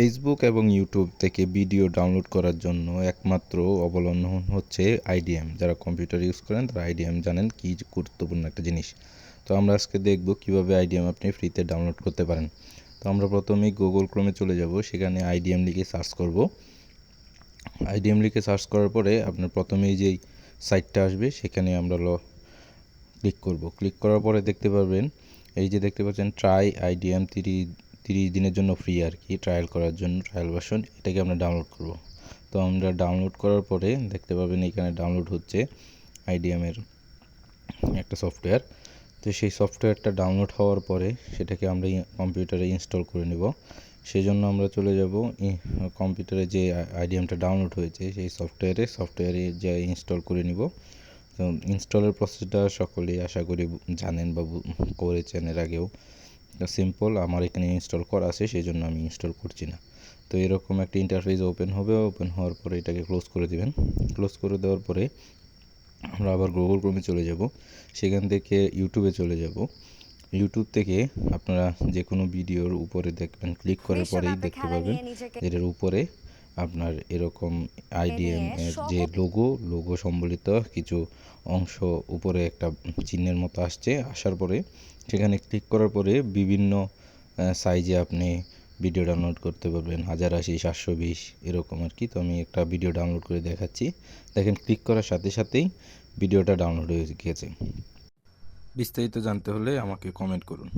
Facebook এবং YouTube থেকে video download করার জন্য একমাত্র অবলম্বন হচ্ছে আইডিএম যারা কম্পিউটার ইউজ করেন, তারা আইডিএম জানেন কী গুরুত্বপূর্ণ একটা জিনিস। তো আমরা আজকে দেখব কীভাবে আইডিএম আপনি ফ্রিতে ডাউনলোড করতে পারেন। তো আমরা প্রথমেই গুগল ক্রোমে চলে যাব, সেখানে আইডিএম লিখে সার্চ করব। আইডিএম লিখে সার্চ করার পরে আপনার প্রথমেই যেই সাইটটা আসবে, সেখানে আমরা ল ক্লিক করব। ক্লিক করার পরে দেখতে পারবেন, এই যে দেখতে পাচ্ছেন ট্রাই আইডিএম তিরিশ তিরিশ দিনের জন্য ফ্রি আর কি ট্রায়াল করার জন্য ট্রায়াল ভার্সন এটাকে আমরা ডাউনলোড করব। তো আমরা ডাউনলোড করার পরে দেখতে পাবেন এখানে ডাউনলোড হচ্ছে আইডিএমের একটা সফটওয়্যার তো সেই সফটওয়্যারটা ডাউনলোড হওয়ার পরে সেটাকে আমরা কম্পিউটারে ইনস্টল করে নেব। সেই জন্য আমরা চলে যাব কম্পিউটারে যে আইডিএমটা ডাউনলোড হয়েছে, সেই সফটওয়্যারে সফটওয়্যারে যা ইনস্টল করে নিব। তো ইনস্টলের প্রসেসটা সকলেই আশা করি জানেন বা, করেছেন এর আগেও। সিম্পল আমার এখানে ইনস্টল করা আছে সেই জন্য আমি ইনস্টল করছি না। তো এরকম একটা ইন্টারফেস ওপেন হবে ওপেন হওয়ার পরে এটাকে ক্লোজ করে দেবেন। ক্লোজ করে দেওয়ার পরে আমরা আবার গুগল ক্রোমে চলে যাব। সেখান থেকে ইউটিউবে চলে যাব। ইউটিউব থেকে আপনারা যে কোনো ভিডিওর উপরে দেখবেন ক্লিক করার পরেই দেখতে পাবেন এটার উপরে আপনার এরকম আইডিএম এর যে লোগো লোগো সম্বলিত কিছু অংশ উপরে একটা চিহ্নের মতো আসছে। আসার পরে সেখানে ক্লিক করার পরে বিভিন্ন সাইজে আপনি ভিডিও ডাউনলোড করতে পারবেন। হাজার আশি সাতশো বিশ এরকম আর কি। তো আমি একটা ভিডিও ডাউনলোড করে দেখাচ্ছি। দেখেন ক্লিক করার সাথে সাথেই ভিডিওটা ডাউনলোড হয়ে গিয়েছে বিস্তারিত জানতে হলে আমাকে কমেন্ট করুন।